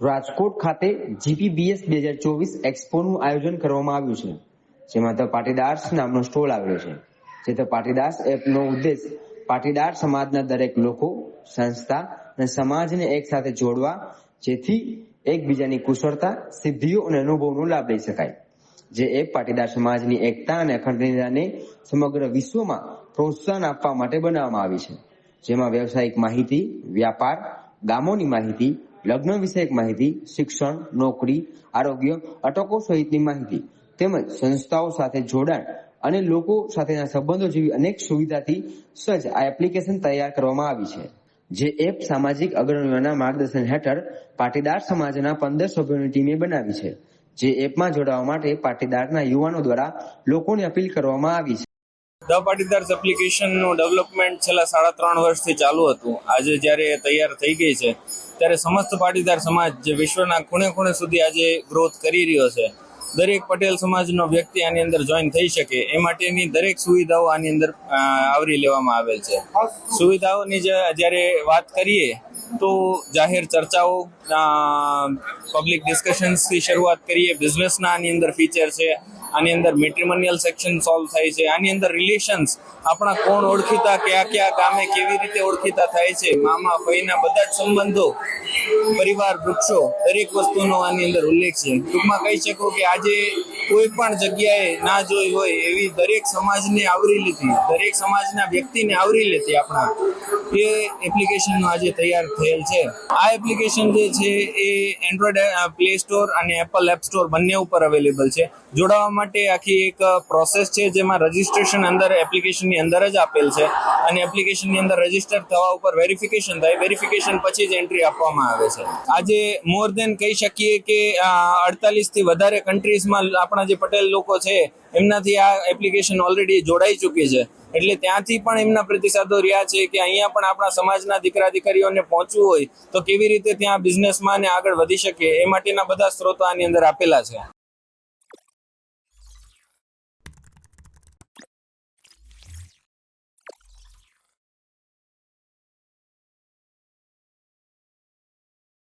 રાજકોટ ખાતે જીપીબીએસ બે હજાર ચોવીસ એક્સપોનું આયોજન કરવામાં આવ્યું છે, જેમાં ધ પાટીદાર્સ નામનો સ્ટોલ આવેલો છે, જે ધ પાટીદાર્સ એપનો ઉદ્દેશ પાટીદાર સમાજના દરેક લોકો, સંસ્થા અને સમાજને એક સાથે જોડવા, જેથી એકબીજાની કુશળતા, સિદ્ધિઓ અને અનુભવનો લાભ લઈ શકાય. જે એપ પાટીદાર સમાજની એકતા અને અખંડિતતાને સમગ્ર વિશ્વમાં પ્રોત્સાહન આપવા માટે બનાવવામાં આવી છે, જેમાં વ્યવસાયિક માહિતી, વ્યાપાર, ગામોની માહિતી લગ્ન વિષયક માહિતી, શિક્ષણ, નોકરી, આરોગ્ય, અટકો સહિતની માહિતી તેમજ સંસ્થાઓ સાથે જોડાણ અને લોકો સાથેના સંબંધો જેવી અનેક સુવિધાથી સજ્જ આ એપ્લિકેશન તૈયાર કરવામાં આવી છે. જે એપ સામાજિક અગ્રણીઓના માર્ગદર્શન હેઠળ પાટીદાર સમાજના પંદર સભ્યોની ટીમે બનાવી છે. જે એપમાં જોડાવા માટે પાટીદારના યુવાનો દ્વારા લોકોને અપીલ કરવામાં આવી છે. ધ પાટીદાર્સ એપ્લિકેશનનું ડેવલપમેન્ટ છેલ્લા સાડા ત્રણ વર્ષથી ચાલુ હતું. આજે જ્યારે તૈયાર થઈ ગઈ છે, ત્યારે સમસ્ત પાટીદાર સમાજ જે વિશ્વના ખૂણે ખૂણે સુધી આજે ગ્રોથ કરી રહ્યો છે. દરેક પટેલ સમાજનો વ્યક્તિ આની અંદર જોઈન થઈ શકે, એ માટેની દરેક સુવિધાઓ આની અંદર આવરી લેવામાં આવેલ છે. સુવિધાઓની જ્યારે વાત કરીએ, તો જાહેર ચર્ચાઓ પબ્લિક ડિસ્કશન્સથી શરૂઆત કરીએ બિઝનેસના આની અંદર ફીચર છે આની અંદર મેટ્રિમોનિયલ સેક્શન સોલ્વ થાય છે. આની અંદર રિલેશન્સ આપણા કોણ ઓળખીતા, કયા કયા ગામે કેવી રીતે ઓળખીતા થાય છે, મામા, ભાઈના બધા જ સંબંધો, પરિવાર, વૃક્ષો, દરેક વસ્તુનો આની અંદર ઉલ્લેખ છે. ટૂંકમાં કહી શકો કે આજે કોઈ પણ જગ્યાએ ના જોઈ હોય એવી દરેક સમાજને આવરી લીધી. દરેક સમાજના વ્યક્તિને આવરી લેતી આપણા. એ એપ્લિકેશનનો આજે તૈયાર થયેલ છે. આ એપ્લિકેશન જે છે એ એન્ડ્રોઈડ પ્લે સ્ટોર અને એપલ એપ સ્ટોર બંને ઉપર અવેલેબલ છે. જોડાવા માટે આખી એક પ્રોસેસ છે જેમાં રજિસ્ટ્રેશન અંદર એપ્લિકેશનની અંદર જ આપેલ છે. અને એપ્લિકેશનની અંદર રજિસ્ટર થવા ઉપર વેરિફિકેશન થાય. વેરિફિકેશન પછી જ એન્ટ્રી આપવામાં આવે છે. આજે મોર દેન કહી શકીએ કે અડતાલીસથી વધારે કન્ટ્રીઝમાં આપણા જે પટેલ લોકો છે, એમનાથી આ એપ્લિકેશન ઓલરેડી જોડાઈ ચૂકી છે. એટલે ત્યાંથી પણ એમના પ્રતિસાદો રહ્યા છે કે અહીંયા પણ આપણા સમાજના દીકરા દીકરીઓને પહોંચવું હોય તો કેવી રીતે ત્યાં બિઝનેસમાં આગળ વધી શકે એ માટેના બધા સ્ત્રોતો આની અંદર આપેલા છે.